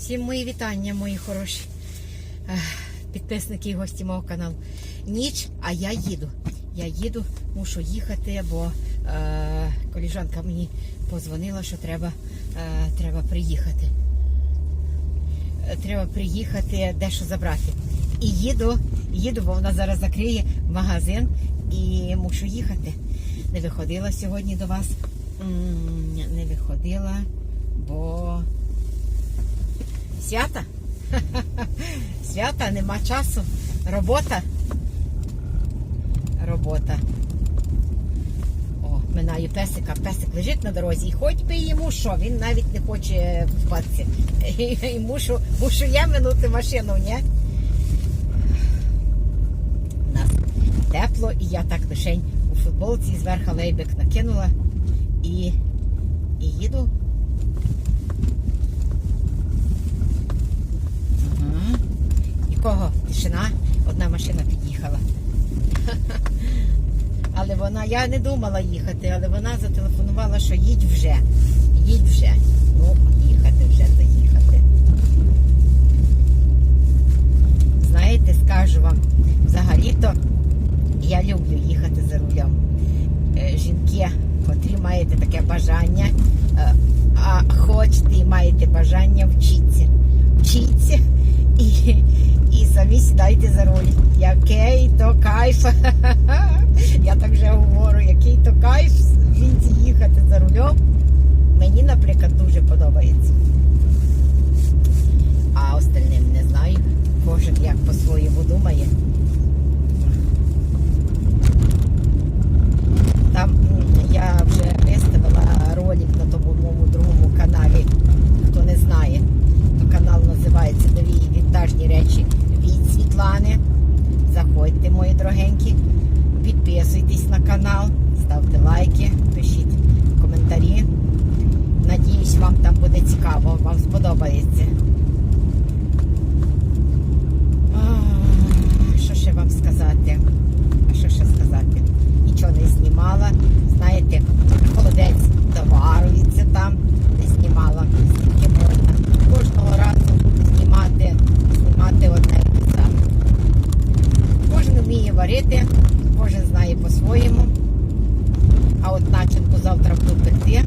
Всім мої вітання, мої хороші підписники і гості мого каналу. Ніч, а я їду. Я їду, мушу їхати, бо е, коліжанка мені позвонила, що треба, е, треба приїхати. Е, Треба приїхати дещо забрати. І їду, їду, бо вона зараз закриє магазин і мушу їхати. Не виходила сьогодні до вас. Не виходила, бо Свята? Свята, нема часу. Робота. Робота. О, минаю песика. Песик лежить на дорозі. І хоч би йому що, він навіть не хоче впатися. І, мушу, мушу я минути машину, ні? У нас тепло, і я так лишень у футболці зверху лейбик накинула і, і їду Ага. Нікого, тишина, одна машина під'їхала. Але вона, я не думала їхати, але вона зателефонувала, що їдь вже. Їдь вже. Ну, їхати вже, то їхати. Знаєте, скажу вам, взагалі-то я люблю їхати за рулем. Е, Жінки, котрі маєте таке бажання, е, а хочете і маєте бажання вчіться. Вчіться і самі сідайте за руль. Який то кайф. Я так вже говорю, який то кайф в їхати за рулем. Мені, наприклад, дуже подобається. А остальним не знаю. Кожен як по-своєму думає. Там м, я вже виставила ролик на тому моєму другому каналі. Хто не знає, то канал називається Нові вінтажні речі від Світлани. Заходьте, мої дорогенькі, підписуйтесь на канал, ставте лайки, пишіть коментарі. Надіюсь, вам там буде цікаво, вам сподобається. А, Що ще вам сказати? А що ще сказати? Нічого не знімала. Знаєте, холодець доварується там, не знімала, скільки можна. Кожного разу знімати, знімати одне і те саме. Кожен вміє варити, кожен знає по-своєму. А от начинку завтра буду пекти,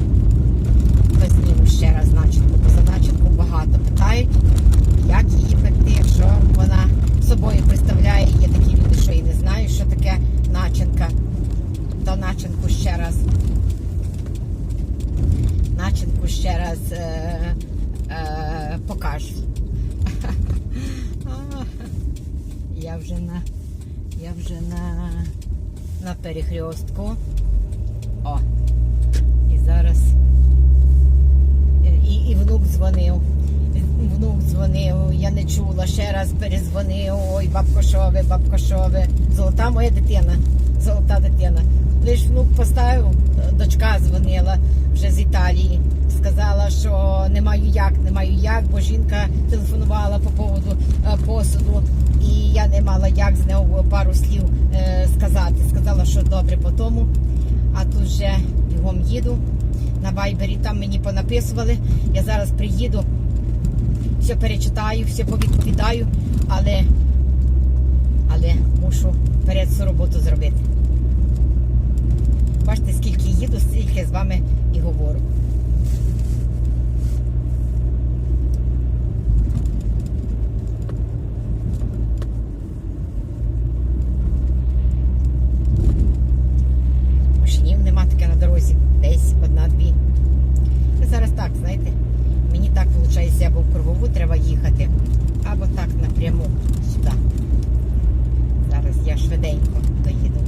то зніму ще раз начинку, бо за начинку багато питають, як її пекти, що вона собою представляє. Є такі люди, що і не знають, що таке начинка. То начинку ще раз. Начинку ще раз е, е, покажу. А, Я вже на я вже на, на перехрестку. О. І зараз і, і внук дзвонив. Внук дзвонив, я не чула, ще раз перезвонив. Ой, бабко що бабко що. Золота моя дитина, золота дитина. Лиш внук поставив, дочка дзвонила вже з Італії. Сказала, що не маю як, не маю як, бо жінка телефонувала по поводу е, посуду, і я не мала як з нього пару слів е, сказати. Сказала, що добре по тому. А тут вже бігом їду на вайбері, там мені понаписували. Я зараз приїду, все перечитаю, все повідповідаю, але, але мушу перед цю роботу зробити. Бачите, скільки їду, стільки з вами і говорю. Машинів нема таке на дорозі. Десь одна-дві. Це зараз так, знаєте, мені так виходить, або в кругову треба їхати, або так напряму сюди. Зараз я швиденько доїду.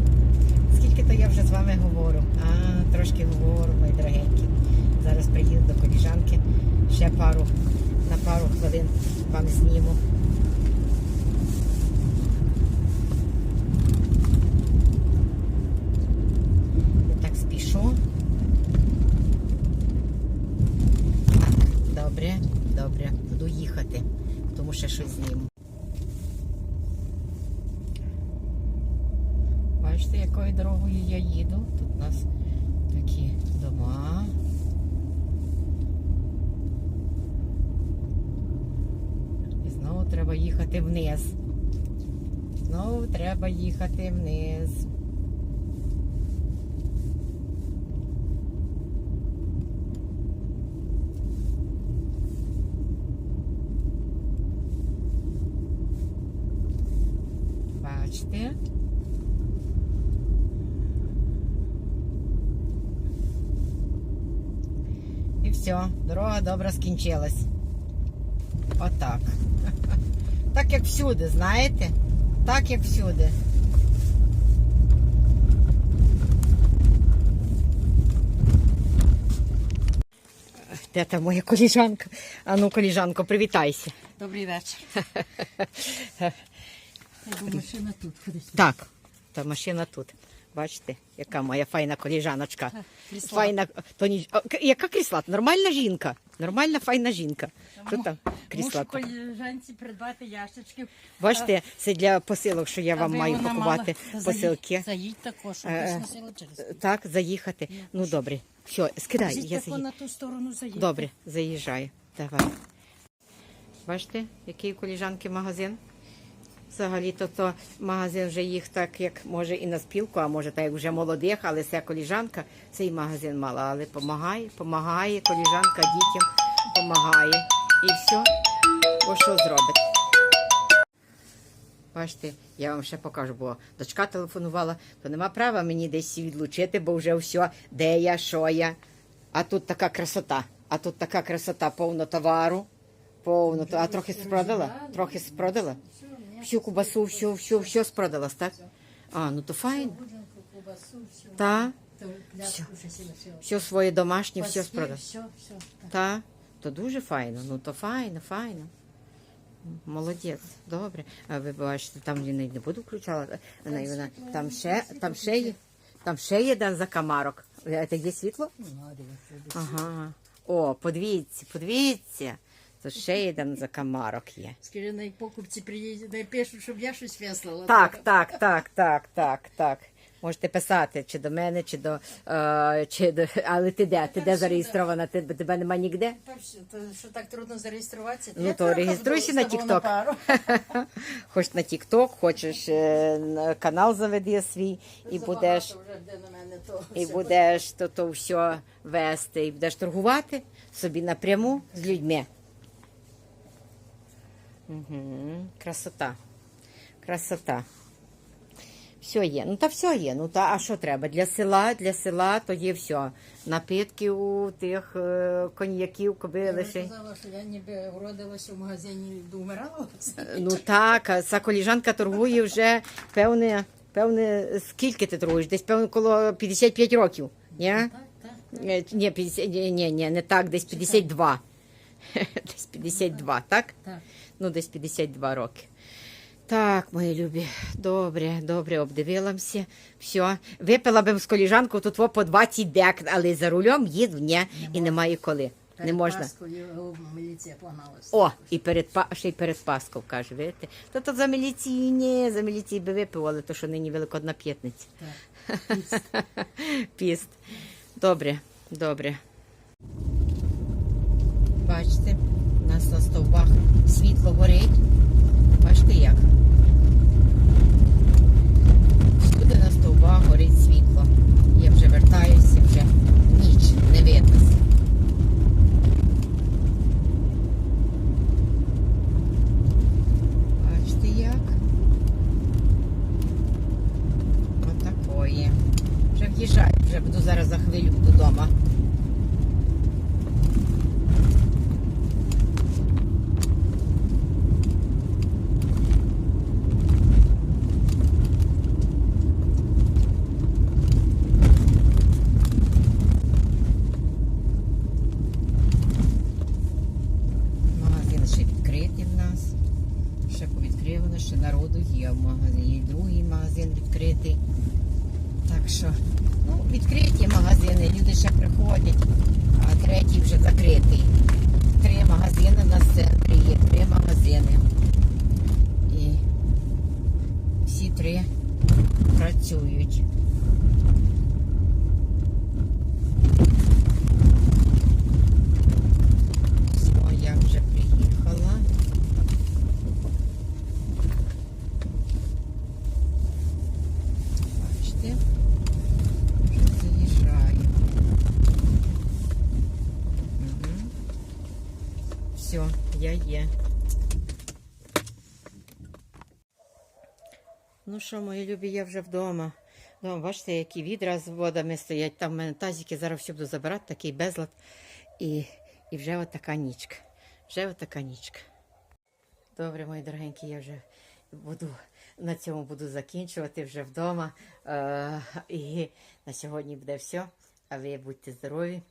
Скільки то я вже з вами говорю? А, трошки говорю, мої дорогенькі. Зараз приїду до коліжанки. Ще пару на пару хвилин вам зніму. Я так спішу. Так, добре, добре, буду їхати, тому що щось зніму. Бачите, якою дорогою я їду? Тут у нас такі дома. Знову треба їхати вниз. Знову треба їхати вниз. Бачите? І все, дорога добре скінчилась. Отак. Так як всюди, знаєте? Так як всюди. Де та моя коліжанка? А ну, коліжанко, привітайся. Добрий вечір. машина тут ходить. Так, та машина тут. Бачите, яка моя файна коліжаночка. Файна, то ні... а, к- яка крісла? Нормальна жінка. Нормальна файна жінка. Що там? Крісла. Мушу коліжанці придбати ящички. Бачите, це для посилок, що я вам аби маю вона пакувати мала- посилки. Заїдь також, щоб Е, носила через. Так, заїхати. Ну добре. Все, скидай, я тако заїду. на ту сторону заїдь. Добре, заїжджаю. Давай. Бачите, який у коліжанки магазин? Взагалі-то то магазин вже їх так, як може і на спілку, а може так як вже молодих, але це коліжанка, цей магазин мала, але помагає, помагає, коліжанка дітям помагає. І все, бо що зробить? Бачите, я вам ще покажу, бо дочка телефонувала, то нема права мені десь відлучити, бо вже все, де я, що я. А тут така красота. А тут така красота, повно товару. Повно, а трохи спродала? Трохи спродала? Всю кубасу, все, все, все спродалась, так? А, ну то все. Та, все. все своє домашнє, все так. Та, то дуже файно, ну то файно, файно. Молодець, добре. А ви бачите, там я не, буду включала. Вона, вона, там ще, там ще є, там ще є один закамарок. Це є світло? Ну. Ага. О, подивіться, подивіться. То ще один закамарок є. Скажи, на покупці приїдуть, дай пишуть, щоб я щось веслала. Так, так, так, так, так, так. Можете писати чи до мене, чи до. Е, чи до але ти де? Ти де зареєстрована? Ти, тебе нема то, що так трудно зареєструватися. Ну, то реєструйся на пару. Хоч на TikTok, хочеш е, на канал заведи свій і будеш, і будеш то, то все вести, і будеш торгувати собі напряму з людьми. Угу. Красота. Красота. Все є. Ну та все є. Ну та а що треба? Для села, для села то є все. Напитки у тих е, коньяків, коби Я лише. сказала, що я ніби уродилася в магазині домирала. Ну так, ця коліжанка торгує вже певне, певне, скільки ти торгуєш? Десь певно коло 55 років. Ні? Так, так. Е, Ні, 50, ні, ні, ні, не так, десь 52. Десь 52, так? Так. Ну, десь 52 роки. Так, мої любі, добре, добре, обдивилася. Все. Випила би з коліжанку тут по 20 дек, але за рулем їду, ні, і немає коли. Не можна. Паскою, о, міліція погналася. О, і перед ще й перед Паском каже, видите? То то за міліції, ні, за міліції би випив, але то що нині Великодна п'ятниця. Так. Піст. Добре, добре. Бачите, на стовбах світло горить. Бачите як? Всюди на стовбах горить світло. Я вже вертаюся, вже ніч не видно. Бачите як? Отакої. Вже в'їжджаю, вже буду зараз за хвилю додому. Магазин ще відкритий в нас. Ще повідкривано, ще народу є в магазині. І другий магазин відкритий. Так що, ну, відкриті магазини, люди ще приходять, а третій вже закритий. Три магазини на центрі є, три магазини. І всі три працюють. Все, я вже приїхала. Все, я є. Ну що, мої любі, я вже вдома. Вдома, бачите, які відра з водами стоять. Там в мене тазики, зараз все буду забирати, такий безлад. І, і вже от така нічка. Вже от така нічка. Добре, мої дорогенькі, я вже буду на цьому буду закінчувати вже вдома. Е, і на сьогодні буде все. А ви будьте здорові,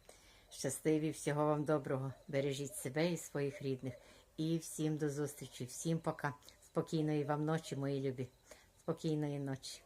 щасливі, всього вам доброго. Бережіть себе і своїх рідних. І всім до зустрічі, всім пока. Спокійної вам ночі, мої любі. Спокійної ночі.